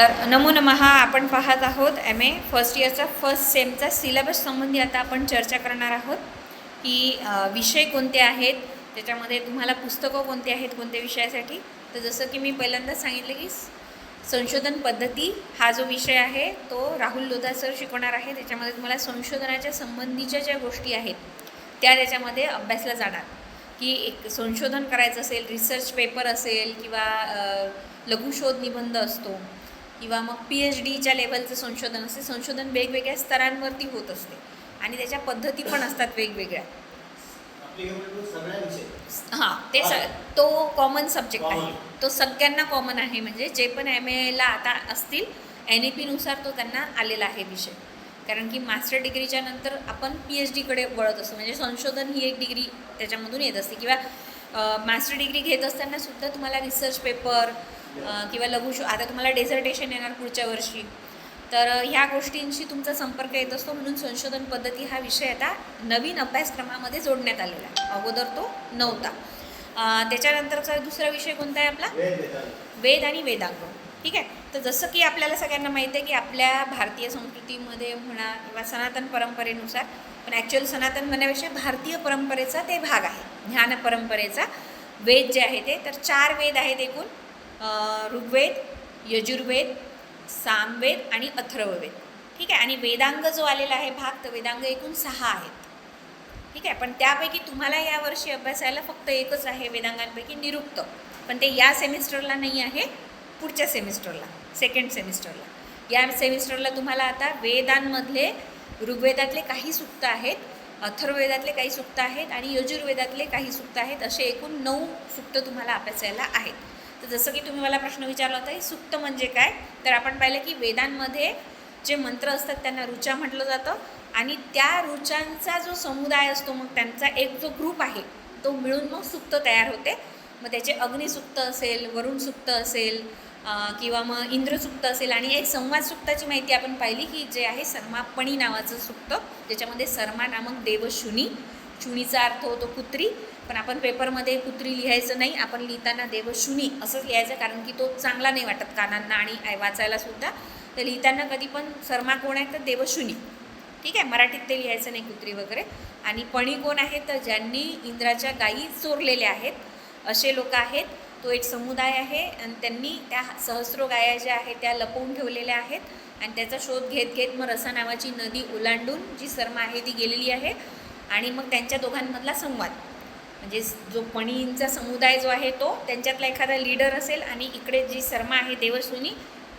तर नमो नमः आपण पाहत आहोत एम ए फर्स्ट इयरचा फर्स्ट सेमचा सिलेबस संबंधी आता आपण चर्चा करणार आहोत की विषय कोणते आहेत त्याच्यामध्ये तुम्हाला पुस्तकं कोणते आहेत कोणत्या विषयासाठी? तर जसं की मी पहिल्यांदाच सांगितलं की संशोधन पद्धती हा जो विषय आहे तो राहुल लोधा सर शिकवणार आहे. त्याच्यामध्ये तुम्हाला संशोधनाच्या संबंधीच्या ज्या गोष्टी आहेत त्या त्याच्यामध्ये अभ्यासल्या जाणार. की एक संशोधन करायचं असेल रिसर्च पेपर असेल किंवा लघुशोध निबंध असतो किंवा मग पी एच डीच्या लेवलचं संशोधन असे संशोधन वेगवेगळ्या स्तरांवरती होत असते. आणि त्याच्या पद्धती पण असतात वेगवेगळ्या. हां ते स तो कॉमन सब्जेक्ट आहे. तो सगळ्यांना कॉमन आहे. म्हणजे जे पण एम एला आता असतील एन ई पीनुसार तो त्यांना आलेला आहे विषय. कारण की मास्टर डिग्रीच्या नंतर आपण पी एच डीकडे वळत असतो. म्हणजे संशोधन ही एक डिग्री त्याच्यामधून येत असते. किंवा मास्टर डिग्री घेत असताना सुद्धा तुम्हाला रिसर्च पेपर किंवा लघुशो आता तुम्हाला डेझर्टेशन येणार पुढच्या वर्षी. तर ह्या गोष्टींशी तुमचा संपर्क येत असतो म्हणून संशोधन पद्धती हा विषय आता नवीन अभ्यासक्रमामध्ये जोडण्यात आलेला आहे. अगोदर तो नव्हता. त्याच्यानंतरचा दुसरा विषय कोणता आहे आपला? वेद आणि वेदांग ठीक आहे? तर जसं की आपल्याला सगळ्यांना माहिती आहे की आपल्या भारतीय संस्कृतीमध्ये म्हणा किंवा सनातन परंपरेनुसार पण ॲक्च्युअल सनातन म्हणण्यापेक्षा भारतीय परंपरेचा ते भाग आहे. ज्ञान परंपरेचा वेद जे आहे ते तर चार वेद आहेत एकूण. ऋग्वेद यजुर्वेद सामवेद आणि अथर्ववेद. ठीक आहे? आणि वेदांग जो आलेला आहे भाग तर वेदांग एकूण सहा आहेत. ठीक आहे? पण त्यापैकी तुम्हाला यावर्षी अभ्यासायला फक्त एकच आहे वेदांगांपैकी निरुक्त. पण ते या सेमिस्टरला नाही आहे पुढच्या सेमिस्टरला सेकंड सेमिस्टरला. या सेमिस्टरला तुम्हाला आता वेदांमधले ऋग्वेदातले काही सुक्त आहेत अथर्ववेदातले काही सुक्त आहेत आणि यजुर्वेदातले काही सुक्त आहेत असे एकूण नऊ सुक्त तुम्हाला अभ्यासायला आहेत. तर जसं की तुम्ही मला प्रश्न विचारला होता हे सुक्त म्हणजे काय? तर आपण पाहिलं की वेदांमध्ये जे मंत्र असतात त्यांना ऋचा म्हटलं जातं आणि त्या ऋचांचा जो समुदाय असतो मग त्यांचा एक जो ग्रुप आहे तो मिळून मग सुक्त तयार होते. मग त्याचे अग्निसुक्त असेल वरुण सुक्त असेल किंवा मग इंद्रसुक्त असेल आणि एक संवाद सुक्ताची माहिती आपण पाहिली की जे आहे सर्मापणी नावाचं सुक्त ज्याच्यामध्ये सर्मा नामक देवशुनी शुनीचा अर्थ होतो कुत्री पण आपण पेपरमध्ये कुत्री लिहायचं नाही आपण लिहिताना देवशुनी असंच लिहायचं कारण की तो चांगला नाही वाटत कानांना आणि आय- वाचायला सुद्धा. तर लिहिताना कधी पण शर्मा कोण आहे तर देवशुनी ठीक आहे? मराठीत ते लिहायचं नाही कुत्री वगैरे. आणि पणी कोण आहेत तर ज्यांनी इंद्राच्या गायी चोरलेल्या आहेत असे लोक आहेत. तो एक समुदाय आहे आणि त्यांनी त्या सहस्रो गाया ज्या आहेत त्या लपवून ठेवलेल्या आहेत. आणि त्याचा शोध घेत घेत मग रसा नावाची नदी ओलांडून जी सर्मा आहे ती गेलेली आहे. आणि मग त्यांच्या दोघांमधला संवाद. म्हणजे जो पणींचा समुदाय जो आहे तो त्यांच्यातला एखादा लीडर असेल आणि इकडे जी शर्मा आहे देवस्विनी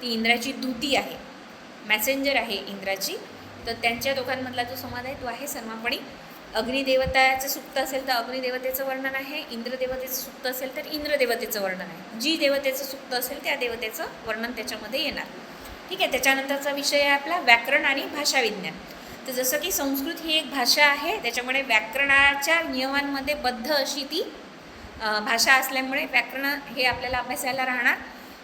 ती इंद्राची दूती आहे. मॅसेंजर आहे इंद्राची. तर त्यांच्या दोघांमधला जो संवाद आहे तो आहे सर्मापणी अग्निदेवताचं सुक्त असेल तर अग्निदेवतेचं वर्णन आहे. इंद्रदेवतेचं सुक्त असेल तर इंद्रदेवतेचं वर्णन आहे. जी देवतेचं सुक्त असेल त्या देवतेचं वर्णन त्याच्यामध्ये येणार. ठीक आहे त्याच्यानंतरचा विषय आहे आपला व्याकरण आणि भाषाविज्ञान. तर जसं की संस्कृत ही एक भाषा आहे त्याच्यामुळे व्याकरणाच्या नियमांमध्ये बद्ध अशी ती भाषा असल्यामुळे व्याकरण हे आपल्याला अभ्यासायला राहणार.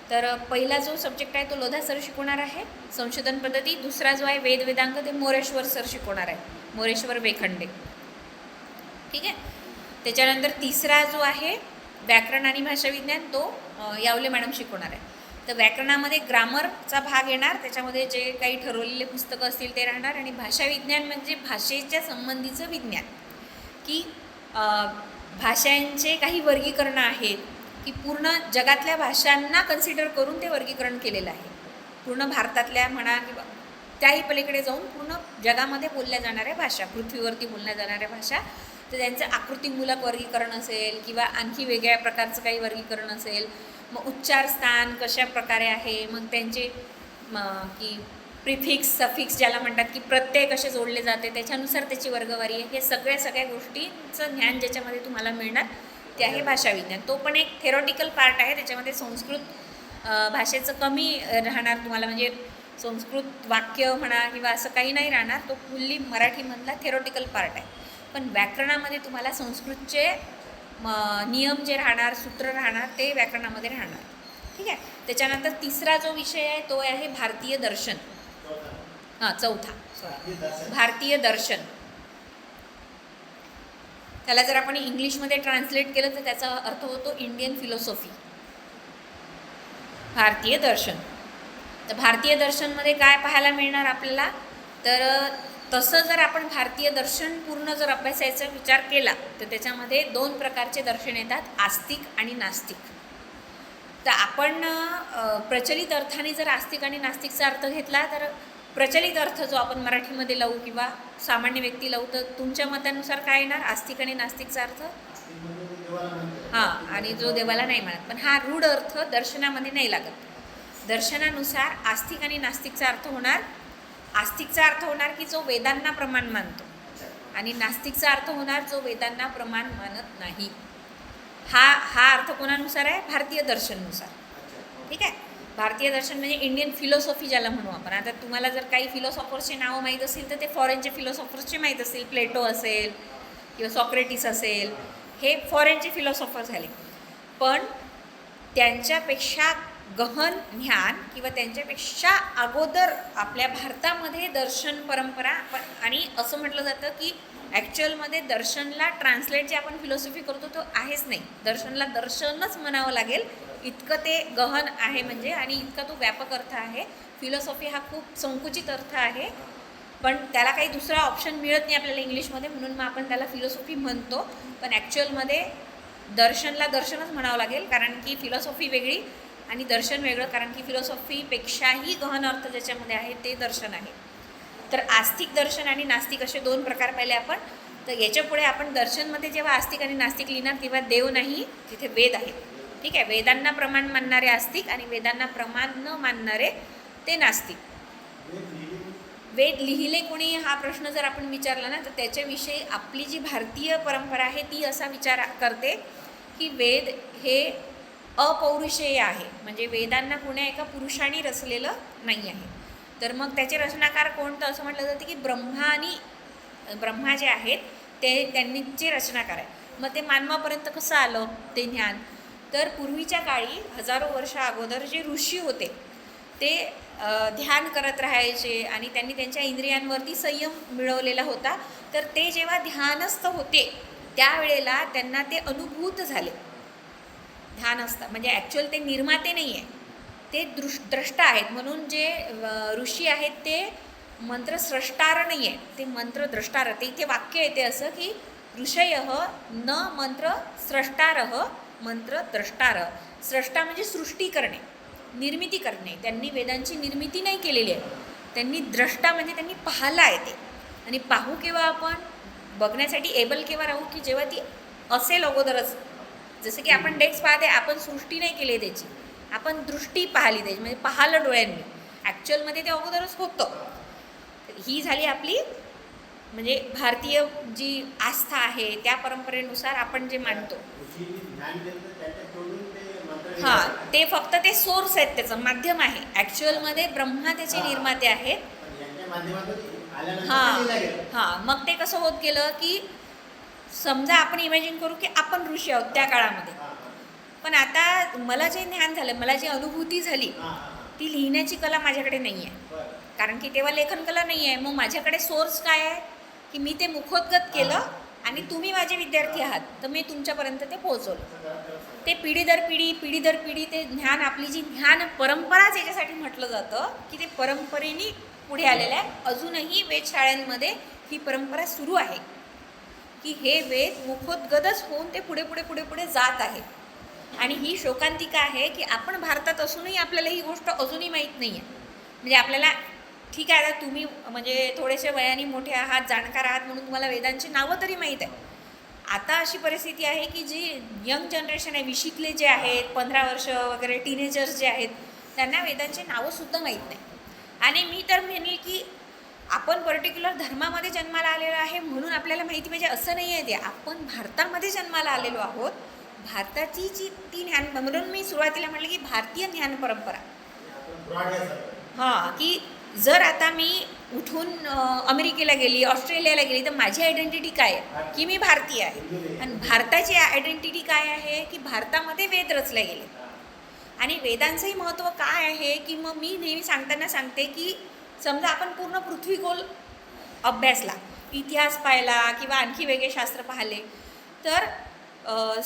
तर पहिला जो सब्जेक्ट आहे तो लोधा सर शिकवणार आहे संशोधन पद्धती. दुसरा जो आहे वेद वेदांग ते मोरेश्वर सर शिकवणार आहे मोरेश्वर वेखंडे. ठीक आहे? त्याच्यानंतर तिसरा जो आहे व्याकरण आणि भाषाविज्ञान तो यावले मॅडम शिकवणार आहे. तर व्याकरणामध्ये ग्रामरचा भाग येणार त्याच्यामध्ये जे काही ठरवलेले पुस्तकं असतील ते राहणार आणि भाषाविज्ञान म्हणजे भाषेच्या संबंधीचं विज्ञान. की भाषांचे काही वर्गीकरणं आहेत की पूर्ण जगातल्या भाषांना कन्सिडर करून ते वर्गीकरण केलेलं आहे. पूर्ण भारतातल्या म्हणा किंवा त्याही पलीकडे जाऊन पूर्ण जगामध्ये बोलल्या जाणाऱ्या भाषा पृथ्वीवरती बोलल्या जाणाऱ्या भाषा. तर त्यांचं आकृतीमूलक वर्गीकरण असेल किंवा आणखी वेगळ्या प्रकारचं काही वर्गीकरण असेल मग उच्चार स्थान कशा प्रकारे आहे? मग त्यांचे की प्रिफिक्स सफिक्स ज्याला म्हणतात की प्रत्यय कसे जोडले जाते त्याच्यानुसार त्याची वर्गवारी आहे. हे सगळ्या सगळ्या गोष्टींचं ज्ञान ज्याच्यामध्ये तुम्हाला मिळणार ते आहे भाषाविज्ञान. तो पण एक थेरॉटिकल पार्ट आहे. त्याच्यामध्ये संस्कृत भाषेचं कमी राहणार तुम्हाला म्हणजे संस्कृत वाक्य म्हणा किंवा असं काही नाही राहणार. तो फुल्ली मराठीमधला थेरॉटिकल पार्ट आहे. पण व्याकरणामध्ये तुम्हाला संस्कृतचे म, नियम जे राहणार सूत्र राहणार ते व्याकरणामध्ये राहणार. ठीक आहे? त्याच्यानंतर तिसरा जो विषय आहे तो आहे भारतीय दर्शन. हां चौथा. सॉरी भारतीय दर्शन. त्याला जर आपण इंग्लिशमध्ये ट्रान्सलेट केलं तर त्याचा अर्थ होतो इंडियन फिलॉसॉफी. भारतीय दर्शन. तर भारतीय दर्शनमध्ये काय पाहायला मिळणार आपल्याला? तर तसं जर आपण भारतीय दर्शन पूर्ण जर अभ्यासायचा विचार केला तर त्याच्यामध्ये दोन प्रकारचे दर्शन येतात आस्तिक आणि नास्तिक. तर आपण प्रचलित अर्थाने जर आस्तिक आणि नास्तिकचा अर्थ घेतला तर प्रचलित अर्थ जो आपण मराठीमध्ये लावू किंवा सामान्य व्यक्ती लावू तर तुमच्या मतानुसार काय येणार? आस्तिक आणि नास्तिकचा अर्थ? हां आणि जो देवाला नाही म्हणत. पण हा रूढ अर्थ दर्शनामध्ये नाही लागत. दर्शनानुसार आस्तिक आणि नास्तिकचा अर्थ होणार आस्तिकचा अर्थ होणार की जो वेदांना प्रमाण मानतो. आणि नास्तिकचा अर्थ होणार जो वेदांना प्रमाण मानत नाही. हा हा अर्थ कोणानुसार आहे? भारतीय दर्शननुसार. ठीक आहे? भारतीय दर्शन म्हणजे इंडियन फिलॉसॉफी ज्याला म्हणू आपण. आता तुम्हाला जर काही फिलॉसॉफर्सचे नावं माहीत असतील तर ते फॉरेनचे फिलॉसॉफर्सचे माहीत असतील. प्लेटो असेल किंवा सॉक्रेटिस असेल. हे फॉरेनचे फिलॉसॉफर झाले. पण त्यांच्यापेक्षा गहन ज्ञान किंवा त्यांच्यापेक्षा अगोदर आपल्या भारतामध्ये दर्शन परंपरा पण आणि असं म्हटलं जातं की ॲक्च्युअलमध्ये दर्शनला ट्रान्सलेट जे आपण फिलॉसॉफी करतो तो आहेच नाही. दर्शनला दर्शनच म्हणावं लागेल. इतकं ते गहन आहे म्हणजे आणि इतका तो व्यापक अर्थ आहे. फिलॉसॉफी हा खूप संकुचित अर्थ आहे. पण त्याला काही दुसरा ऑप्शन मिळत नाही आपल्याला इंग्लिशमध्ये म्हणून मग आपण त्याला फिलॉसॉफी म्हणतो. पण ॲक्च्युअलमध्ये दर्शनला दर्शनच म्हणावं लागेल कारण की फिलॉसॉफी वेगळी आणि दर्शन वेगळं कारण की फिलॉसॉफीपेक्षाही गहन अर्थ ज्याच्यामध्ये आहे ते दर्शन आहे. तर आस्तिक दर्शन आणि नास्तिक असे दोन प्रकार पाहिले आपण. तर याच्यापुढे आपण दर्शनमध्ये जेव्हा आस्तिक आणि नास्तिक लिहिणार तेव्हा देव नाही तिथे वेद आहे. ठीक आहे? वेदांना प्रमाण मानणारे आस्तिक आणि वेदांना प्रमाण न मानणारे ते नास्तिक. वेद वेद लिहिले कोणी? हा प्रश्न जर आपण विचारला ना तर त्याच्याविषयी आपली जी भारतीय परंपरा आहे ती असा विचार करते की वेद हे अपौरुषेय आहे. म्हणजे वेदांना कुण्या एका पुरुषाने रचलेलं नाही आहे तर मग त्याचे रचनाकार कोणतं असं म्हटलं जातं की ब्रह्मा आणि ब्रह्मा जे आहेत ते त्यांनीचे रचनाकार आहे मग ते मानवापर्यंत कसं आलं? ते ज्ञान. तर पूर्वीच्या काळी हजारो वर्ष अगोदर जे ऋषी होते ते ध्यान करत राहायचे आणि त्यांनी त्यांच्या इंद्रियांवरती संयम मिळवलेला होता. तर ते जेव्हा ध्यानस्थ होते त्यावेळेला त्यांना ते अनुभूत झाले. ध्यानस्थ म्हणजे ॲक्च्युअल ते निर्माते नाही आहे ते दृश द्रष्टा आहेत. म्हणून जे ऋषी आहेत ते मंत्रस्रष्टार नाही आहे ते मंत्रद्रष्टार. ते इथे वाक्य येते असं की ऋषय न मंत्र स्रष्टार मंत्रद्रष्टार. स्रष्टा म्हणजे सृष्टी करणे निर्मिती करणे. त्यांनी वेदांची निर्मिती नाही केलेली आहे. त्यांनी द्रष्टा म्हणजे त्यांनी पाहायला आहे ते आणि पाहू केव्हा आपण? बघण्यासाठी एबल केव्हा राहू की जेव्हा ती असेल अगोदरच जसं की आपण डेस्क पाहते आपण सृष्टी नाही केली त्याची. आपण दृष्टी पाहिली त्याची म्हणजे पाहिलं डोळ्यांनी. ॲक्च्युअलमध्ये ते अगोदरच होतं. ही झाली आपली म्हणजे भारतीय जी आस्था आहे त्या परंपरेनुसार आपण जे मानतो. हां. ते फक्त ते सोर्स आहेत त्याचं माध्यम आहे. ॲक्च्युअलमध्ये ब्रह्मा त्याचे निर्माते आहेत. हां. हां. मग ते कसं होत गेलं की समजा आपण इमॅजिन करू की आपण ऋषी आहोत त्या काळामध्ये पण आता मला जे ज्ञान झालं मला जी अनुभूती झाली. ती लिहिण्याची कला माझ्याकडे नाही आहे. कारण की तेव्हा लेखन कला नाही आहे मग माझ्याकडे सोर्स काय आहे की मी ते मुखोद्गत केलं आणि तुम्ही माझे विद्यार्थी आहात तर मी तुमच्यापर्यंत ते पोहोचवलं. ते पिढी दर पिढी पिढी दर पिढी ते ज्ञान आपली जी ज्ञान परंपराच याच्यासाठी म्हटलं जातं की ते परंपरेने पुढे आलेलं आहे अजूनही वेधशाळांमध्ये ही परंपरा सुरू आहे की हे वेद मुखोद्गतच होऊन ते पुढे पुढे पुढे पुढे जात आहे. आणि ही शोकांतिका आहे की आपण भारतात असूनही आपल्याला ही गोष्ट अजूनही माहीत नाही आहे म्हणजे आपल्याला ठीक आहे आता तुम्ही म्हणजे थोडेसे वयाने मोठे आहात जाणकार आहात म्हणून तुम्हाला वेदांची नावं तरी माहीत आहे. आता अशी परिस्थिती आहे की जी यंग जनरेशन आहे विशीतले जे आहेत पंधरा वर्ष वगैरे टीनेजर्स जे आहेत त्यांना वेदांची नावंसुद्धा माहीत नाही. आणि मी तर म्हणेल की आपण पर्टिक्युलर धर्मामध्ये जन्माला आलेलो आहे म्हणून आपल्याला माहिती पाहिजे असं नाही आहे ते. आपण भारतामध्ये जन्माला आलेलो आहोत. भारताची जी ती ज्ञान म्हणून मी सुरुवातीला म्हटलं की भारतीय ज्ञान परंपरा. हां की जर आता मी उठून अमेरिकेला गेली ऑस्ट्रेलियाला गेली तर माझी आयडेंटिटी काय आहे? की मी भारतीय आहे. आणि भारताची आयडेंटिटी काय आहे? की भारतामध्ये वेद रचले गेले. आणि वेदांचंही महत्त्व काय आहे? की मग मी नेहमी सांगताना सांगते की समजा आपण पूर्ण पृथ्वीगोल अभ्यासला इतिहास पाहिला किंवा आणखी वेगळे शास्त्र पाहिले तर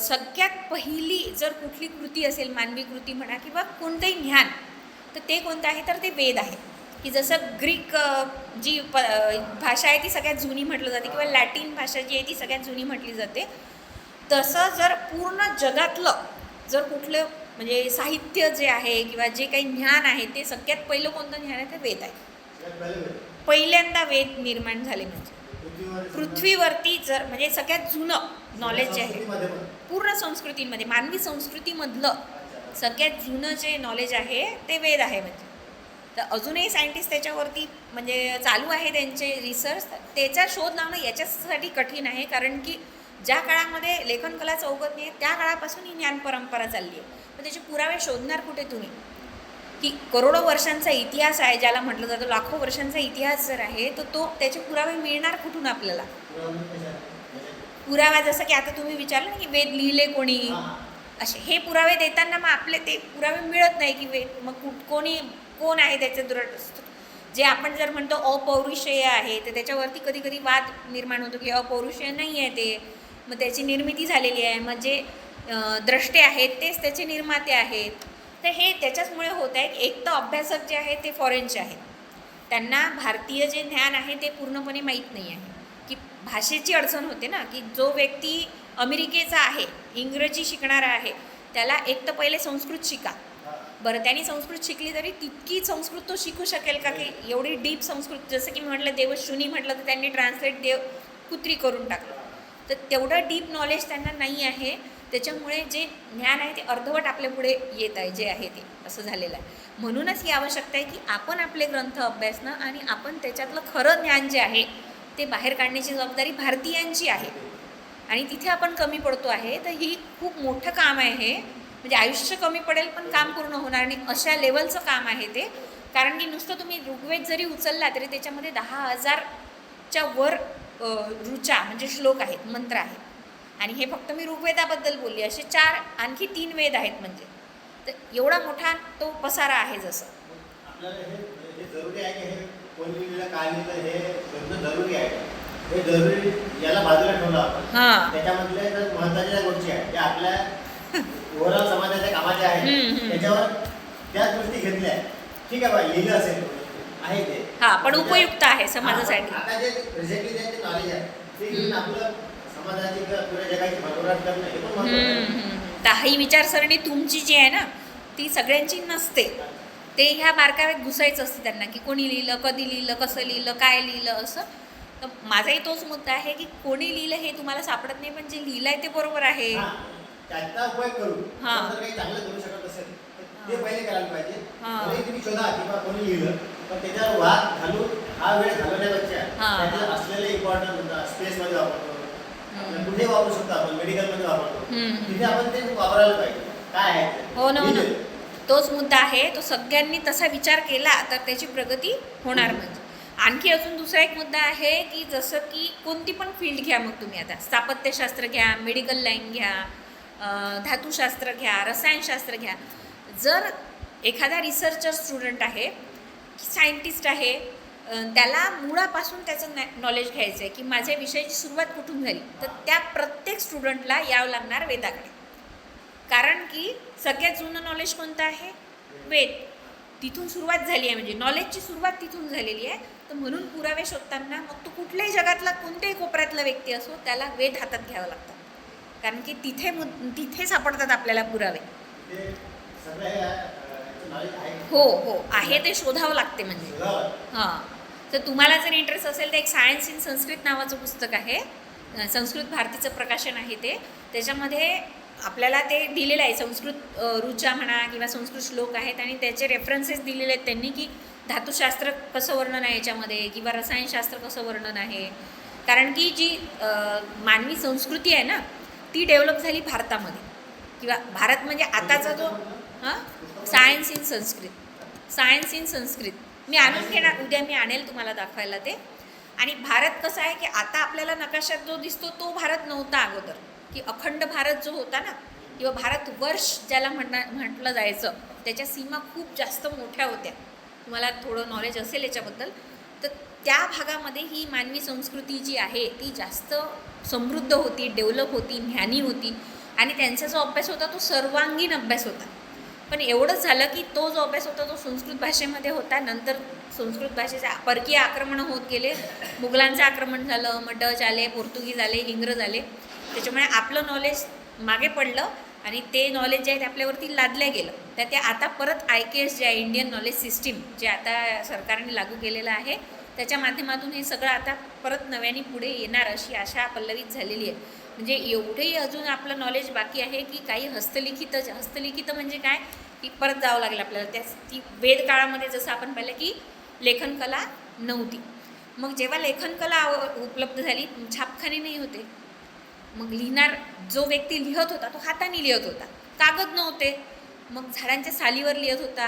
सगळ्यात पहिली जर कुठली कृती असेल मानवी कृती म्हणा किंवा कोणतंही ज्ञान तर ते कोणतं आहे? तर ते वेद आहे. की जसं ग्रीक जी प भाषा आहे ती सगळ्यात जुनी म्हटलं जाते किंवा लॅटिन भाषा जी आहे ती सगळ्यात जुनी म्हटली जाते. तसं जर पूर्ण जगातलं जर कुठलं म्हणजे साहित्य जे आहे किंवा जे काही ज्ञान आहे ते सगळ्यात पहिलं कोणतं ज्ञान आहे? ते वेद आहे. पहिल्यांदा वेद निर्माण झाले म्हणजे. पृथ्वीवरती जर म्हणजे सगळ्यात जुनं नॉलेज जे आहे पूर्ण संस्कृतींमध्ये मानवी संस्कृतीमधलं सगळ्यात जुनं जे नॉलेज आहे ते वेद आहे म्हणजे. तर अजूनही सायंटिस्ट त्याच्यावरती म्हणजे चालू आहे त्यांचे रिसर्च त्याचा शोध लावणं याच्यासाठी कठीण आहे कारण की ज्या काळामध्ये लेखनकला चौकत नाही त्या काळापासून ही ज्ञान परंपरा चालली आहे. मग त्याचे पुरावे शोधणार कुठे तुम्ही? की करोडो वर्षांचा इतिहास आहे ज्याला म्हटलं जातं लाखो वर्षांचा इतिहास जर आहे तर तो त्याचे पुरावे मिळणार कुठून आपल्याला? पुरावा जसं की आता तुम्ही विचारलं ना की वेद लिहिले कोणी? असे हे पुरावे देताना मग आपले ते पुरावे मिळत नाही की वेद. मग कुठ कोणी कोण आहे त्याचे दृढ जे आपण जर म्हणतो अपौरुषेय आहे तर त्याच्यावरती कधी कधी वाद निर्माण होतो की अपौरुषेय नाही आहे ते. मग त्याची निर्मिती झालेली आहे. मग जे द्रष्टे आहेत तेच त्याचे निर्माते आहेत. तर हे त्याच्याचमुळे होत आहे. एक तर अभ्यासक जे आहेत ते फॉरेनचे आहेत. त्यांना भारतीय जे ज्ञान आहे ते पूर्णपणे माहीत नाही आहे. की भाषेची अडचण होते ना की जो व्यक्ती अमेरिकेचा आहे इंग्रजी शिकणारा आहे त्याला एक तर पहिले संस्कृत शिका. बरं त्यांनी संस्कृत शिकली तरी तितकी संस्कृत तो शिकू शकेल का की एवढी डीप संस्कृत जसं की म्हटलं देवशुनी म्हटलं तर त्यांनी ट्रान्सलेट देव कुत्री करून टाकलं. तर तेवढं डीप नॉलेज त्यांना नाही आहे. त्याच्यामुळे जे ज्ञान आहे ते अर्धवट आपल्या पुढे येत आहे जे आहे ते असं झालेलं आहे. म्हणूनच ही आवश्यकता आहे की आपण आपले ग्रंथ अभ्यासणं आणि आपण त्याच्यातलं खरं ज्ञान जे आहे ते बाहेर काढण्याची जबाबदारी भारतीयांची आहे. आणि तिथे आपण कमी पडतो आहे तर ही खूप मोठं काम आहे हे. म्हणजे आयुष्य कमी पडेल पण काम पूर्ण होणार आणि अशा लेवलचं काम आहे ते. कारण की नुसतं तुम्ही ऋग्वेद जरी उचलला तरी त्याच्यामध्ये दहा हजारच्या वर ऋचा म्हणजे श्लोक आहेत मंत्र आहेत. आणि हे फक्त मी ऋग्वेदाबद्दल बोलली असे चार आणखी तीन वेद आहेत म्हणजे. तर एवढा मोठा तो पसारा आहे जसं. हे पण म्हणजे- उपयुक्त आहे समाजासाठी. आहे समाजाची जगाची करणं हे पण महत्त्वाचं आहे. तर ही विचारसरणी तुमची जी आहे ना ती सगळ्यांची नसते ते ह्या बारकाव्यात घुसायचं असतं त्यांना की कोणी लिहिलं कधी लिहिलं कसं लिहिलं काय लिहिलं असं तर माझाही तोच मुद्दा आहे की कोणी लिहिलं हे तुम्हाला सापडत नाही पण जे लिहिलंय ते बरोबर आहे हा, त्याचा उपयोग करू हा. आपण जर काही चांगलं करू शकत असेल तर ते पहिले करायला पाहिजे हा. भले तुम्ही शोधा किंवा कोणी लिहिलं पण त्याच्यावर वाद घालून हा वेळ घालवण्यापेक्षा हा. त्याच्यात असलेले इम्पॉर्टंट स्पेसमध्ये वापरतो कुठे वापरू शकतो आपण मेडिकलमध्ये वापरतो. तिथे आपण ते वापरायला पाहिजे. काय आहे? हो ना हो ना. तोच मुद्दा आहे तो सगळ्यांनी तसा विचार केला तर त्याची प्रगती होणार म्हणजे. आणखी अजून दुसरा एक मुद्दा आहे की जसं की कोणती पण फील्ड घ्या मग तुम्ही आता. स्थापत्यशास्त्र घ्या मेडिकल लाईन घ्या धातुशास्त्र घ्या रसायनशास्त्र घ्या. जर एखादा रिसर्चर स्टुडंट आहे सायंटिस्ट आहे त्याला मुळापासून त्याचं नॉलेज घ्यायचं आहे की माझ्या विषयाची सुरुवात कुठून झाली? तर त्या प्रत्येक स्टुडंटला यावं लागणार वेदाकडे. कारण की सगळ्यात जुनं नॉलेज कोणतं आहे? वेद. तिथून सुरुवात झाली आहे म्हणजे नॉलेजची सुरुवात तिथून झालेली आहे. तर म्हणून पुरावे शोधताना मग तो कुठल्याही जगातला कोणत्याही कोपऱ्यातला व्यक्ती असो त्याला वेद हातात घ्यावं लागतात कारण की तिथे मु तिथे सापडतात आपल्याला पुरावे. हो हो. आहे ते शोधावं लागते म्हणजे. हां. तर तुम्हाला जर इंटरेस्ट असेल तर एक सायन्स इन संस्कृत नावाचं पुस्तक आहे. संस्कृत भारतीचं प्रकाशन आहे ते. त्याच्यामध्ये आपल्याला ते दिलेलं आहे. संस्कृत अ, ऋचा म्हणा किंवा संस्कृत श्लोक आहेत आणि त्याचे रेफरन्सेस दिलेले आहेत त्यांनी की धातुशास्त्र कसं वर्णन आहे याच्यामध्ये किंवा रसायनशास्त्र कसं वर्णन आहे. कारण की जी मानवी संस्कृती आहे ना ती डेव्हलप झाली भारतामध्ये. किंवा भारत म्हणजे आताचा जो हां? Science in Sanskrit science in Sanskrit मी आणून घेणार उद्या मी आणेल तुम्हाला दाखवायला ते. आणि भारत कसा आहे की आता आपल्याला नकाशात जो दिसतो तो भारत नव्हता अगोदर. की अखंड भारत जो होता ना किंवा भारत वर्ष ज्याला म्हणणार म्हटलं जायचं त्याच्या सीमा खूप जास्त मोठ्या होत्या. तुम्हाला थोडं नॉलेज असेल याच्याबद्दल. तर त्या भागामध्ये ही मानवी संस्कृती जी आहे ती जास्त समृद्ध होती डेव्हलप होती ज्ञानी होती. आणि त्यांचा जो अभ्यास होता तो सर्वांगीण अभ्यास होता. पण एवढंच झालं की तो जो अभ्यास होता तो संस्कृत भाषेमध्ये होता. नंतर संस्कृत भाषेचे परकीय आक्रमण होत गेले. मुघलांचं आक्रमण झालं मग डच आले पोर्तुगीज आले इंग्रज आले. त्याच्यामुळे आपलं नॉलेज मागे पडलं आणि ते नॉलेज जे आहे ते आपल्यावरती लादलं गेलं. तर ते आता परत आय के एस जे आहे इंडियन नॉलेज सिस्टीम जे आता सरकारने लागू केलेलं आहे त्याच्या माध्यमातून हे सगळं आता परत नव्याने पुढे येणार अशी आशा पल्लवित झालेली आहे. म्हणजे एवढंही अजून आपलं नॉलेज बाकी आहे की काही हस्तलिखित हस्तलिखित म्हणजे काय? की परत जावं लागेल आपल्याला. त्या ती वेद काळामध्ये जसं आपण पाहिलं की लेखनकला नव्हती. मग जेव्हा लेखनकला उपलब्ध झाली छापखाने नाही होते. मग लिहिणार जो व्यक्ती लिहत होता तो हाताने लिहत होता. कागद नव्हते. मग झाडांच्या सालीवर लिहत होता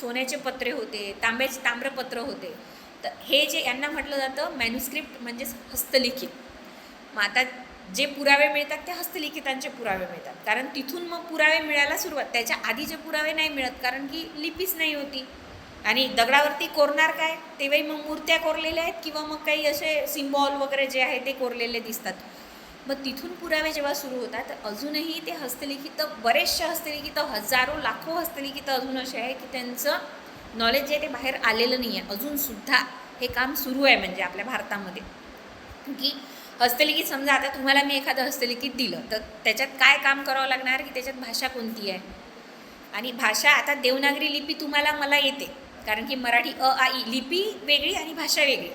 सोन्याचे पत्रे होते तांब्याचे ताम्रपत्र होते. तर हे जे यांना म्हटलं जातं मॅन्युस्क्रिप्ट म्हणजेच हस्तलिखित. मग आता जे पुरावे मिळतात ते हस्तलिखितांचे पुरावे मिळतात. कारण तिथून मग पुरावे मिळायला सुरुवात. त्याच्या आधी जे पुरावे नाही मिळत कारण की लिपीच नाही होती. आणि दगडावरती कोरणार काय? तेव्हाही मग मूर्त्या कोरलेल्या आहेत किंवा मग काही असे सिम्बॉल वगैरे जे आहे ते कोरलेले दिसतात. मग तिथून पुरावे जेव्हा सुरू होतात अजूनही ते हस्तलिखित बरेचसे हस्तलिखित हजारो लाखो हस्तलिखित अजून असे आहे की त्यांचं नॉलेज जे आहे ते बाहेर आलेलं नाही आहे अजूनसुद्धा हे काम सुरू आहे म्हणजे आपल्या भारतामध्ये. की हस्तलिखित समजा आता तुम्हाला मी एखादं हस्तलिखित दिलं तर त्याच्यात काय काम करावं लागणार? की त्याच्यात भाषा कोणती आहे? आणि भाषा आता देवनागरी लिपी तुम्हाला मला येते. कारण की मराठी अ आ ई लिपी वेगळी आणि भाषा वेगळी.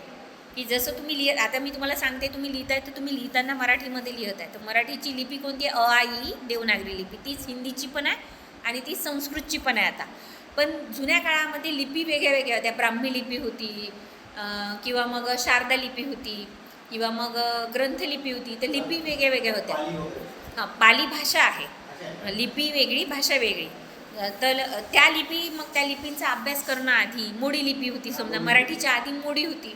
की जसं तुम्ही लिह आता मी तुम्हाला सांगते तुम्ही लिहिताय तर तुम्ही लिहिताना मराठीमध्ये लिहत आहे तर मराठीची लिपी कोणती आहे? अ आ ई देवनागरी लिपी. तीच हिंदीची पण आहे आणि ती संस्कृतची पण आहे आता. पण जुन्या काळामध्ये लिपी वेगळ्या वेगळ्या होत्या. ब्राह्मी लिपी होती किंवा मग शारदा लिपी होती. किंवा मग ग्रंथलिपी होती तर लिपी वेगळ्या वेगळ्या होत्या. हां पाली भाषा आहे. लिपी वेगळी भाषा वेगळी. तर त्या लिपी मग त्या लिपींचा अभ्यास करणं आधी मोडी लिपी होती समजा मराठीच्या आधी मोडी होती.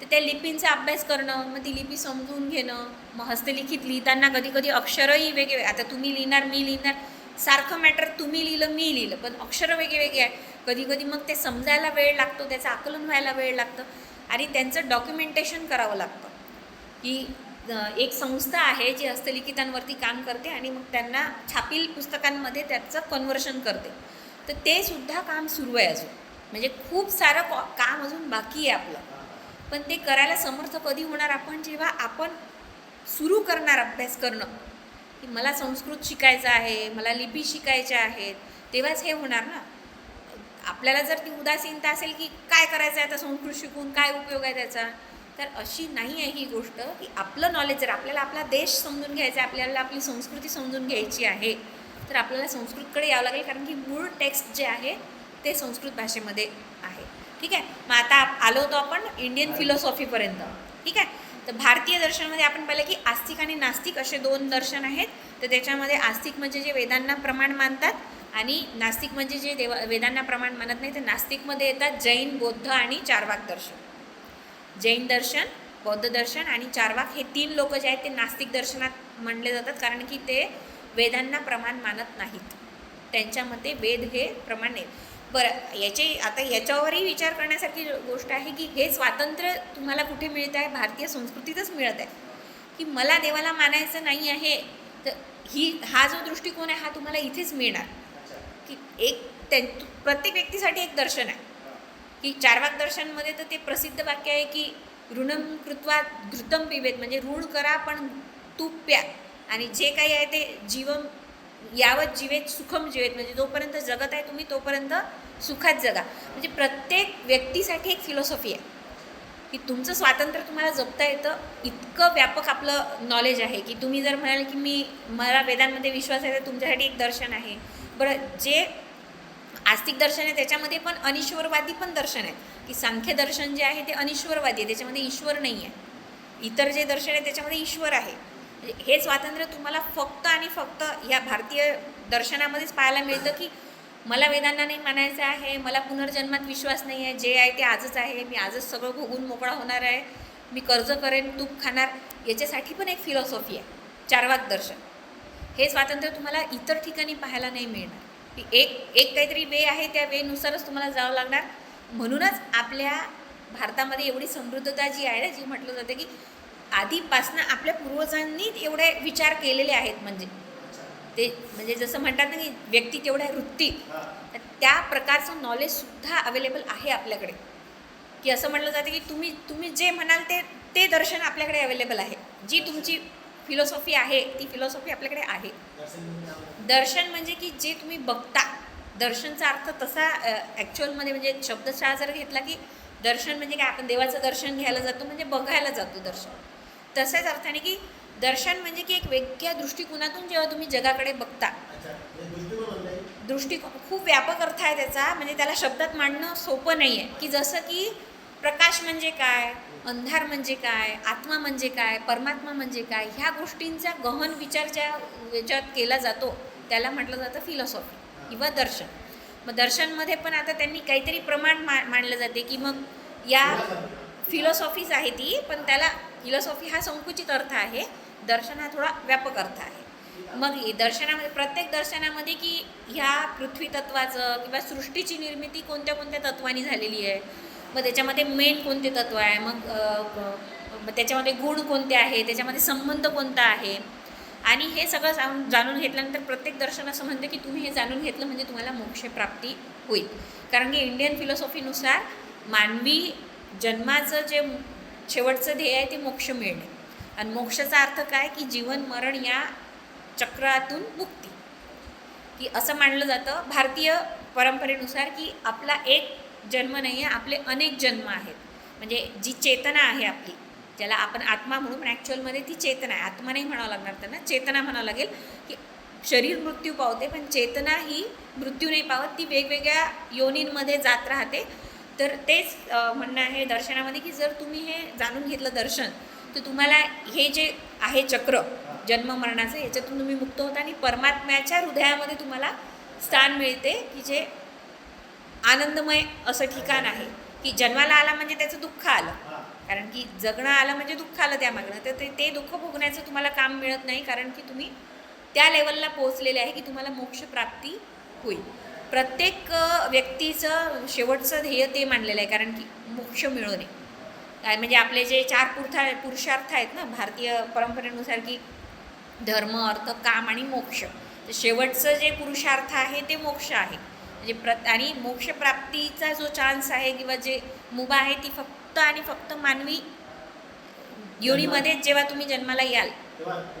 तर त्या लिपींचा अभ्यास करणं मग ती लिपी समजून घेणं मग हस्तलिखित लिहिताना कधी कधी अक्षरही वेगळे आता तुम्ही लिहिणार मी लिहिणार सारखं मॅटर तुम्ही लिहिलं मी लिहिलं पण अक्षरं वेगळे वेगळे आहे. कधी कधी मग ते समजायला वेळ लागतो त्याचं आकलन व्हायला वेळ लागतं आणि त्यांचं डॉक्युमेंटेशन करावं लागतं. की एक संस्था आहे जी हस्तलिखितांवरती काम करते आणि मग त्यांना छापील पुस्तकांमध्ये त्याचं कन्वर्शन करते. तर ते सुद्धा काम सुरू आहे अजून. म्हणजे खूप सारं कॉ- काम अजून बाकी आहे आपलं. पण ते करायला समर्थ कधी होणार आपण जेव्हा आपण सुरू करणार अभ्यास करणं. की मला संस्कृत शिकायचं आहे मला लिपी शिकायच्या आहेत तेव्हाच हे होणार ना. आपल्याला जर ती उदासीनता असेल की काय करायचं आहे आता संस्कृत शिकून काय उपयोग आहे त्याचा? तर अशी नाही आहे ही गोष्ट की आपलं नॉलेज जर आपल्याला आपला देश समजून घ्यायचा आहे आपल्याला आपली संस्कृती समजून घ्यायची आहे तर आपल्याला संस्कृतकडे यावं लागेल कारण की मूळ टेक्स्ट जे आहे ते संस्कृत भाषेमध्ये आहे. ठीक आहे? मग आता आलो होतो आपण इंडियन फिलॉसॉफीपर्यंत ठीक आहे? तर भारतीय दर्शनामध्ये आपण पाहिलं की आस्तिक आणि नास्तिक असे दोन दर्शन आहेत. तर त्याच्यामध्ये आस्तिक म्हणजे जे वेदांना प्रमाण मानतात आणि नास्तिक म्हणजे जे देवा वेदांना प्रमाण मानत नाही ते नास्तिकमध्ये येतात जैन बौद्ध आणि चारवाक दर्शन. जैन दर्शन बौद्ध दर्शन आणि चारवाक हे तीन लोक जे आहेत ते नास्तिक दर्शनात मानले जातात कारण की ते वेदांना प्रमाण मानत नाहीत. त्यांच्या मते वेद हे प्रमाण नाही. बरं याचे आता याच्यावरही विचार करण्यासारखी गोष्ट आहे की हे स्वातंत्र्य तुम्हाला कुठे मिळत आहे? भारतीय संस्कृतीतच मिळत आहे. की मला देवाला मानायचं नाही आहे तर ही हा जो दृष्टिकोन आहे हा तुम्हाला इथेच मिळणार. की एक त्यां प्रत्येक व्यक्तीसाठी एक दर्शन आहे. की चारवाक दर्शनमध्ये तर ते प्रसिद्ध वाक्य आहे की ऋणम कृत्वा घृतम पिवेत म्हणजे ऋण करा पण तूप प्या. आणि जे काही आहे ते जीवन यावत जीवेत सुखम जीवेत. म्हणजे जोपर्यंत जगत आहे तुम्ही तोपर्यंत सुखात जगा. म्हणजे प्रत्येक व्यक्तीसाठी एक फिलॉसॉफी आहे. की तुमचं स्वातंत्र्य तुम्हाला जपता येतं. इतकं व्यापक आपलं नॉलेज आहे की तुम्ही जर म्हणाल की मी मला वेदांमध्ये विश्वास आहे तर तुमच्यासाठी एक दर्शन आहे. बरं जे आस्तिक दर्शन आहे त्याच्यामध्ये पण अनिश्वरवादी पण दर्शन आहे की सांख्य दर्शन जे आहे ते अनिश्वरवादी आहे त्याच्यामध्ये ईश्वर नाही आहे. इतर जे दर्शन आहे त्याच्यामध्ये ईश्वर आहे. म्हणजे हे स्वातंत्र्य तुम्हाला फक्त आणि फक्त या भारतीय दर्शनामध्येच पाहायला मिळतं की मला वेदांना नाही मानायचं आहे मला पुनर्जन्मात विश्वास नाही आहे जे आहे ते आजच आहे मी आजच सगळं भोगून मोकळा होणार आहे मी कर्ज करेन तूप खाणार याच्यासाठी पण एक फिलॉसॉफी आहे चारवाक दर्शन. हे स्वातंत्र्य तुम्हाला इतर ठिकाणी पाहायला नाही मिळणार. की एक एक काहीतरी वे आहे त्या वेनुसारच तुम्हाला जावं लागणार. म्हणूनच आपल्या भारतामध्ये एवढी समृद्धता जी आहे ना जी म्हटलं जातं की आधीपासनं आपल्या पूर्वजांनी एवढे विचार केलेले आहेत म्हणजे. ते म्हणजे जसं म्हणतात ना की व्यक्ती तेवढ्या वृत्ती. तर त्या प्रकारचं नॉलेजसुद्धा अवेलेबल आहे आपल्याकडे. की असं म्हटलं जातं की तुम्ही तुम्ही जे म्हणाल ते ते दर्शन आपल्याकडे अवेलेबल आहे. जी तुमची फिलॉसॉफी आहे ती फिलॉसॉफी आपल्याकडे आहे. दर्शन म्हणजे म्हणजे की जे तुम्ही बघता. दर्शनचा अर्थ तसा ॲक्च्युअलमध्ये म्हणजे शब्दशः जर घेतला की दर्शन म्हणजे काय? आपण देवाचं दर्शन घ्यायला जातो म्हणजे बघायला जातो दर्शन. तशाच अर्थाने की दर्शन म्हणजे की एक वेगळ्या दृष्टिकोनातून जेव्हा तुम्ही जगाकडे बघता. म्हणजे दृष्टिकोन दृष्टिकोन खूप व्यापक अर्थ आहे त्याचा. म्हणजे त्याला शब्दात मांडणं सोपं नाही आहे की जसं की प्रकाश म्हणजे काय? अंधार म्हणजे काय? आत्मा म्हणजे काय? परमात्मा म्हणजे काय? ह्या गोष्टींचा गहन विचार ज्या याच्यात केला जातो त्याला म्हटलं जातं फिलॉसॉफी किंवा दर्शन. मग दर्शनमध्ये पण आता त्यांनी काहीतरी प्रमाण मा मांडलं जाते की मग या फिलॉसॉफीच आहे ती पण त्याला फिलॉसॉफी हा संकुचित अर्थ आहे दर्शन हा थोडा व्यापक अर्थ आहे. मग दर्शनामध्ये प्रत्येक दर्शनामध्ये की ह्या पृथ्वी तत्वाचं किंवा सृष्टीची निर्मिती कोणत्या कोणत्या तत्वानी झालेली आहे? मग त्याच्यामध्ये मेन कोणते तत्व आहे? मग त्याच्यामध्ये गुण कोणते आहे त्याच्यामध्ये संबंध कोणता आहे? आणि हे सगळं जाणून जाणून घेतल्यानंतर प्रत्येक दर्शन असं म्हणतं की तुम्ही हे जाणून घेतलं म्हणजे तुम्हाला मोक्षप्राप्ती होईल. कारण की इंडियन फिलॉसॉफीनुसार मानवी जन्माचं जे शेवटचं ध्येय आहे ते मोक्ष मिळणे. आणि मोक्षाचा अर्थ काय? की जीवन मरण या चक्रातून मुक्ती. की असं मानलं जातं भारतीय परंपरेनुसार की आपला एक जन्म नाही आहे आपले अनेक जन्म आहेत. म्हणजे जी चेतना आहे आपली ज्याला आपण आत्मा म्हणू पण ॲक्च्युअलमध्ये ती चेतना आहे. आत्मा नाही म्हणावं लागणार त्यांना चेतना म्हणावं लागेल की शरीर मृत्यू पावते पण चेतना ही मृत्यू नाही पावत ती वेगवेगळ्या योनींमध्ये जात राहते. तर तेच म्हणणं आहे दर्शनामध्ये की जर तुम्ही हे जाणून घेतलं दर्शन तर तुम्हाला हे जे आहे चक्र जन्म मरणाचं ह्याच्यातून तुम्ही मुक्त होता आणि परमात्म्याच्या हृदयामध्ये तुम्हाला स्थान मिळते की जे आनंदमय असं ठिकाण आहे. की जन्माला आला म्हणजे त्याचं दुःख आलं. कारण की जगणं आलं म्हणजे दुःख आलं त्यामागणं तर ते ते दुःख भोगण्याचं तुम्हाला काम मिळत नाही कारण की तुम्ही त्या लेवलला पोहोचलेले आहे की तुम्हाला मोक्षप्राप्ती होईल. प्रत्येक व्यक्तीचं शेवटचं ध्येय ते मानलेलं आहे कारण की मोक्ष मिळवणे. काय म्हणजे आपले जे चार पुरथा पुरुषार्थ आहेत ना भारतीय परंपरेनुसार की धर्म अर्थ काम आणि मोक्ष. तर शेवटचं जे पुरुषार्थ आहे ते मोक्ष आहे. म्हणजे प्र आणि मोक्षप्राप्तीचा जो चान्स आहे किंवा जे मुभा आहे ती फक्त फक्त आणि फक्त मानवी योनीमध्ये जेव्हा तुम्ही जन्माला याल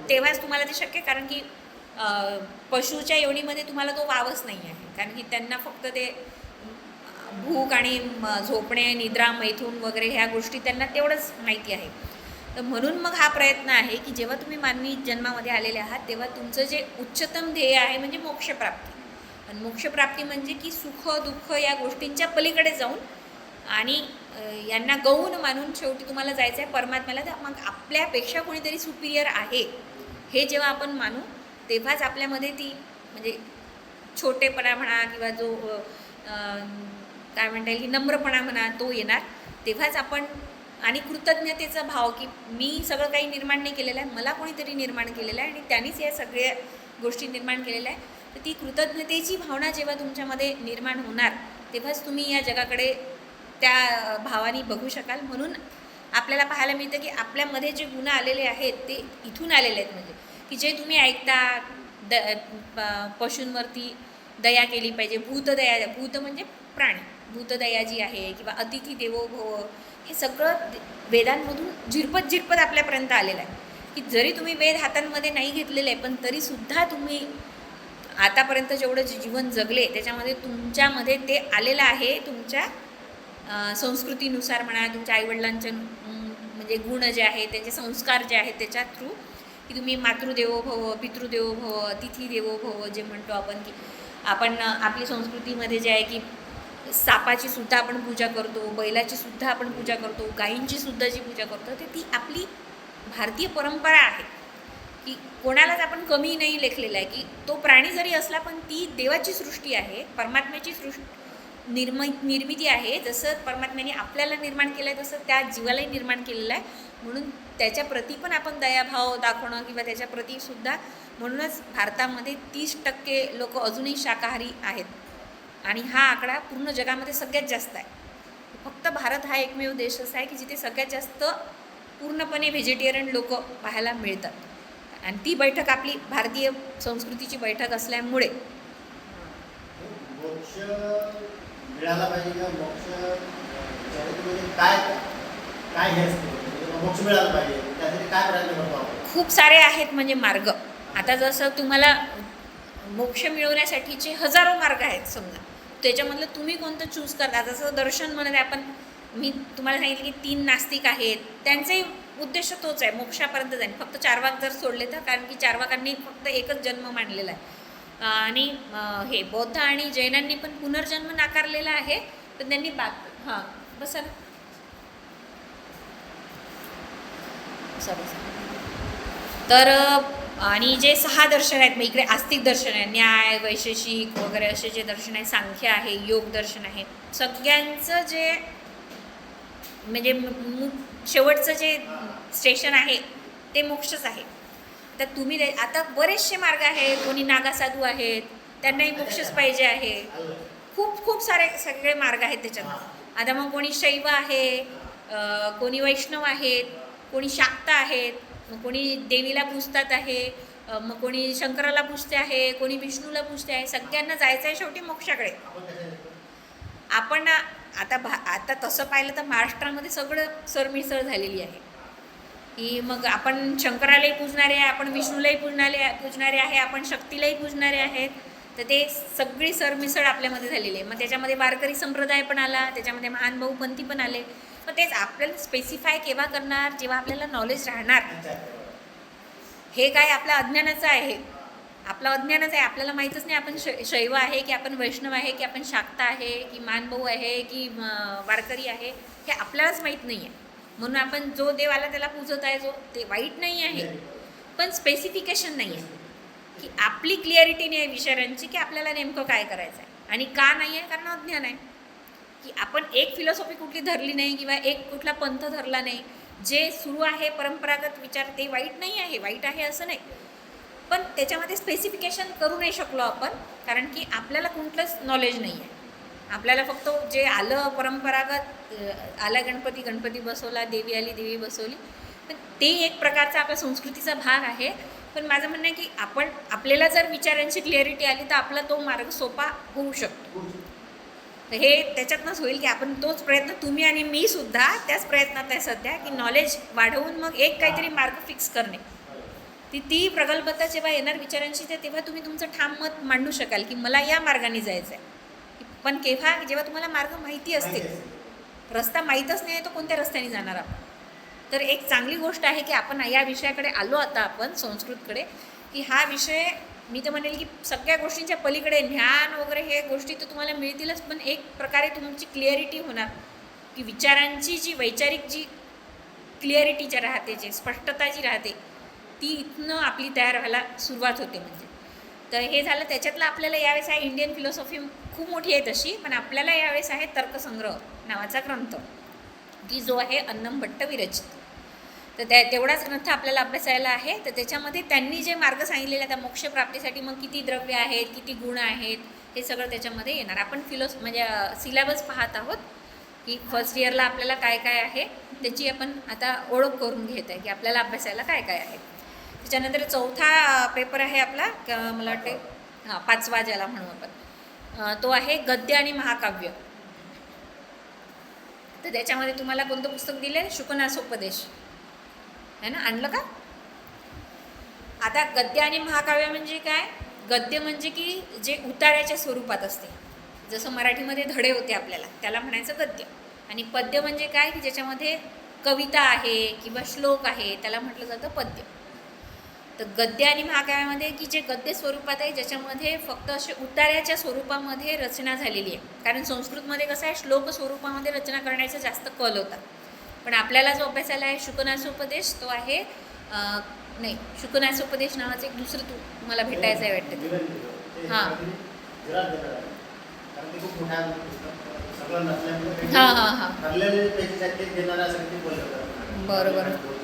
तेव्हाच तुम्हाला ते शक्य आहे, कारण की पशूच्या पशुच्या योनीमध्ये तुम्हाला तो वावच नाही आहे. कारण की त्यांना फक्त ते भूक आणि म- झोपणे निद्रा मैथून वगैरे ह्या गोष्टी त्यांना तेवढंच माहिती आहे. तर म्हणून मग हा प्रयत्न आहे की जेव्हा तुम्ही मानवी जन्मामध्ये आलेले आहात तेव्हा तुमचं जे उच्चतम ध्येय आहे म्हणजे मोक्षप्राप्ती. आणि मोक्षप्राप्ती म्हणजे की सुख दुःख या गोष्टींच्या पलीकडे जाऊन आणि यांना गौण मानून शेवटी तुम्हाला जायचं आहे परमात्म्याला. तर मग आपल्यापेक्षा कोणीतरी सुपिरियर आहे हे जेव्हा आपण मानू तेव्हाच आपल्यामध्ये ती म्हणजे छोटेपणा म्हणा किंवा जो काय म्हणता येईल की नम्रपणा म्हणा तो येणार. तेव्हाच आपण आणि कृतज्ञतेचा भाव की मी सगळं काही निर्माण नाही केलेलं आहे मला कोणीतरी निर्माण केलेलं आहे आणि त्यांनीच या सगळ्या गोष्टी निर्माण केलेल्या आहे तर ती कृतज्ञतेची भावना जेव्हा तुमच्यामध्ये निर्माण होणार तेव्हाच तुम्ही या जगाकडे त्या भावाने बघू शकाल. म्हणून आपल्याला पाहायला मिळतं की आपल्यामध्ये जे गुण आलेले आहेत ते इथून आलेले आहेत म्हणजे. की जे तुम्ही ऐकता द प- पशूंवरती दया केली पाहिजे. भूतदया भूत म्हणजे प्राणी. भूतदया जी आहे किंवा अतिथी देवो भव हे सगळं वेदांमधून झिरपत झिरपत आपल्यापर्यंत आलेलं आहे. की जरी तुम्ही वेद हातांमध्ये नाही घेतलेले आहे पण तरीसुद्धा तुम्ही आतापर्यंत जेवढं जे जीवन जगले त्याच्यामध्ये तुमच्यामध्ये ते आलेलं आहे तुमच्या संस्कृतीनुसार म्हणा तुमच्या आईवडिलांचे म्हणजे गुण जे आहेत त्यांचे संस्कार जे आहेत त्याच्या थ्रू की तुम्ही मातृदेवो भव पितृदेवो भव अतिथी देवो भव जे म्हणतो आपण की आपण आपली संस्कृतीमध्ये जे आहे की सापाची सुद्धा आपण पूजा करतो बैलाची सुद्धा आपण पूजा करतो गायींची सुद्धा जी पूजा करतो तर ती आपली भारतीय परंपरा आहे. की कोणालाच आपण कमी नाही लेखलेलं आहे की तो प्राणी जरी असला पण ती देवाची सृष्टी आहे परमात्म्याची सृष्टी निर्मि निर्मिती आहे. जसं परमात्म्याने आपल्याला निर्माण केलं आहे तसं त्या जीवालाही निर्माण केलेलं आहे. म्हणून त्याच्या प्रती पण आपण दयाभाव दाखवणं किंवा त्याच्या सुद्धा म्हणूनच भारतामध्ये तीस टक्के लोक अजूनही शाकाहारी आहेत. आणि हा आकडा पूर्ण जगामध्ये सगळ्यात जास्त आहे. फक्त भारत हा एकमेव देश असा आहे की जिथे सगळ्यात जास्त पूर्णपणे व्हेजिटेरियन लोक पाहायला मिळतात. आणि ती बैठक आपली भारतीय संस्कृतीची बैठक असल्यामुळे. मिळाला पाहिजे किंवा मोक्ष म्हणजे काय काय हे असते? म्हणजे मोक्ष मिळाला पाहिजे. त्यासाठी काय प्रयत्न करतो आपण खूप सारे आहेत म्हणजे मार्ग. आता जसं तुम्हाला मोक्ष मिळवण्यासाठीचे हजारो मार्ग आहेत समजा. त्याच्यामधलं तुम्ही कोणतं चूज करता? जसं दर्शन म्हणत आहे आपण मी तुम्हाला सांगितलं की तीन नास्तिक आहेत. त्यांचाही उद्देश तोच आहे. मोक्षापर्यंत जाणे. फक्त चारवाक जर सोडले तर? कारण की चारवाकांनी फक्त एकच जन्म मांडलेला आहे. आणि हे बौद्ध आणि जैनांनी पण पुनर्जन्म नाकारलेला आहे पण त्यांनी बात हां बसा ना. बसा तर आणि जे सहा दर्शन आहेत मग इकडे आस्तिक दर्शन आहे न्याय वैशेषिक वगैरे असे जे दर्शन आहे सांख्य आहे योग दर्शन आहे सगळ्यांचं जे म्हणजे शेवटचं जे स्टेशन आहे ते मोक्षच आहे. तर तुम्ही ते- आता बरेचसे मार्ग आहेत. कोणी नागासाधू आहेत. त्यांनाही मोक्षच पाहिजे आहे. खूप खूप सारे सगळे मार्ग आहेत त्याच्यात. आता मग कोणी शैव आहे कोणी वैष्णव आहेत कोणी शाक्त आहेत मग कोणी देवीला पूजतात आहे मग कोणी शंकराला पूजते आहे कोणी विष्णूला पूजते आहे. सगळ्यांना जायचं आहे शेवटी मोक्षाकडे. आपण आता भा आता तसं पाहिलं तर महाराष्ट्रामध्ये सगळं सरमिसळ झालेली आहे. की मग आपण शंकरालाही पूजणारे आहे आपण विष्णूलाही पूजणारे पूजणारे आहे आपण शक्तीलाही पूजणारे आहेत. तर ते सगळी सरमिसळ आपल्यामध्ये झालेली आहे. मग त्याच्यामध्ये वारकरी संप्रदाय पण आला त्याच्यामध्ये महान बहुपंथी पण आले. मग तेच आपल्याला स्पेसिफाय केव्हा करणार जेव्हा आपल्याला नॉलेज राहणार? हे काय आपल्या अज्ञानाचं आहे? आपलं अज्ञानच आहे. आपल्याला माहीतच नाही आपण श शैव आहे की आपण वैष्णव आहे की आपण शाक्त आहे की मानभाऊ आहे की वारकरी आहे हे आपल्यालाच माहीत नाही आहे म्हणून आपण जो देवाला त्याला पूजत आहे जो ते वाईट नाही आहे पण स्पेसिफिकेशन नाही आहे. की आपली क्लिअरिटी नाही आहे विचारांची की आपल्याला नेमकं काय करायचं आहे आणि का नाही आहे? कारण अज्ञान आहे. की आपण एक फिलॉसॉफी कुठली धरली नाही किंवा एक कुठला पंथ धरला नाही. जे सुरू आहे परंपरागत विचार ते वाईट नाही आहे. वाईट आहे असं नाही. पण त्याच्यामध्ये स्पेसिफिकेशन करू नाही शकलो आपण कारण की आपल्याला कुठलंच नॉलेज नाही आहे. आपल्याला फक्त जे आलं परंपरागत आला गणपती गणपती बसवला देवी आली देवी बसवली पण ते एक प्रकारचा आपल्या संस्कृतीचा भाग आहे. पण माझं म्हणणं आहे की आपण आपल्याला जर विचारांची क्लिअरिटी आली तर आपला तो मार्ग सोपा होऊ शकतो. तर हे त्याच्यातनंच होईल की आपण तोच प्रयत्न तुम्ही आणि मी सुद्धा त्याच प्रयत्नात आहे सध्या की नॉलेज वाढवून मग एक काहीतरी मार्ग फिक्स करणे. ती ती प्रगल्भता जेव्हा येणार विचारांची तर तेव्हा तुम्ही तुमचं ठाम मत मांडू शकाल की मला या मार्गाने जायचं आहे पण केव्हा जेव्हा तुम्हाला मार्ग माहिती असतील रस्ता माहीतच नाही तो कोणत्या रस्त्याने जाणार आपण? तर एक चांगली गोष्ट आहे की आपण या विषयाकडे आलो आता आपण संस्कृतकडे की हा विषय मी तर म्हणेल की सगळ्या गोष्टींच्या पलीकडे ज्ञान वगैरे हे गोष्टी तर तुम्हाला मिळतीलच पण एक प्रकारे तुमची क्लिअरिटी होणार. की विचारांची जी वैचारिक जी क्लिअरिटी जी राहते जी स्पष्टता जी राहते ती इथनं आपली तयार व्हायला सुरुवात होते म्हणजे. तर हे झालं त्याच्यातलं आपल्याला यावेळेस आहे इंडियन फिलॉसॉफी खूप मोठी आहे तशी पण आपल्याला यावेळेस आहे तर्कसंग्रह नावाचा ग्रंथ की जो आहे अन्नम भट्ट विरचित. तर त्या तेवढाच ग्रंथ आपल्याला अभ्यासायला आहे. तर त्याच्यामध्ये त्यांनी जे मार्ग सांगितलेले त्या मोक्षप्राप्तीसाठी मग किती द्रव्य आहेत किती गुण आहेत हे सगळं त्याच्यामध्ये येणार. आपण फिलॉस म्हणजे सिलेबस पाहत आहोत की फर्स्ट इयरला आपल्याला काय काय आहे त्याची आपण आता ओळख करून घेत आहे की आपल्याला अभ्यासायला काय काय आहे. त्याच्यानंतर चौथा पेपर आहे आपला मला वाटते हां पाचवा ज्याला म्हणू आपण. तो आहे गद्य आणि महाकाव्य. तर त्याच्यामध्ये तुम्हाला कोणतं पुस्तक दिलं आहे शुकनासोपदेश है ना? आणलं का? आता गद्य आणि महाकाव्य म्हणजे काय? गद्य म्हणजे की जे उतार्याच्या स्वरूपात असते. जसं मराठीमध्ये धडे होते आपल्याला त्याला म्हणायचं गद्य. आणि पद्य म्हणजे काय? की ज्याच्यामध्ये कविता आहे किंवा श्लोक आहे त्याला म्हटलं जातं पद्य. तर गद्य आणि महाकाव्यामध्ये की जे गद्य स्वरूपात आहे ज्याच्यामध्ये फक्त असे उतार्याच्या स्वरूपामध्ये रचना झालेली आहे. कारण संस्कृतमध्ये कसं आहे श्लोक स्वरूपामध्ये रचना करण्याचा जास्त कल होता. पण आपल्याला जो अभ्यासाला आहे शुकनासोपदेश तो आहे नाही शुकनासोपदेश नावाचं एक दुसरं तू मला भेटायचं आहे वाटतं. हां. हां हां हां. ठरलेले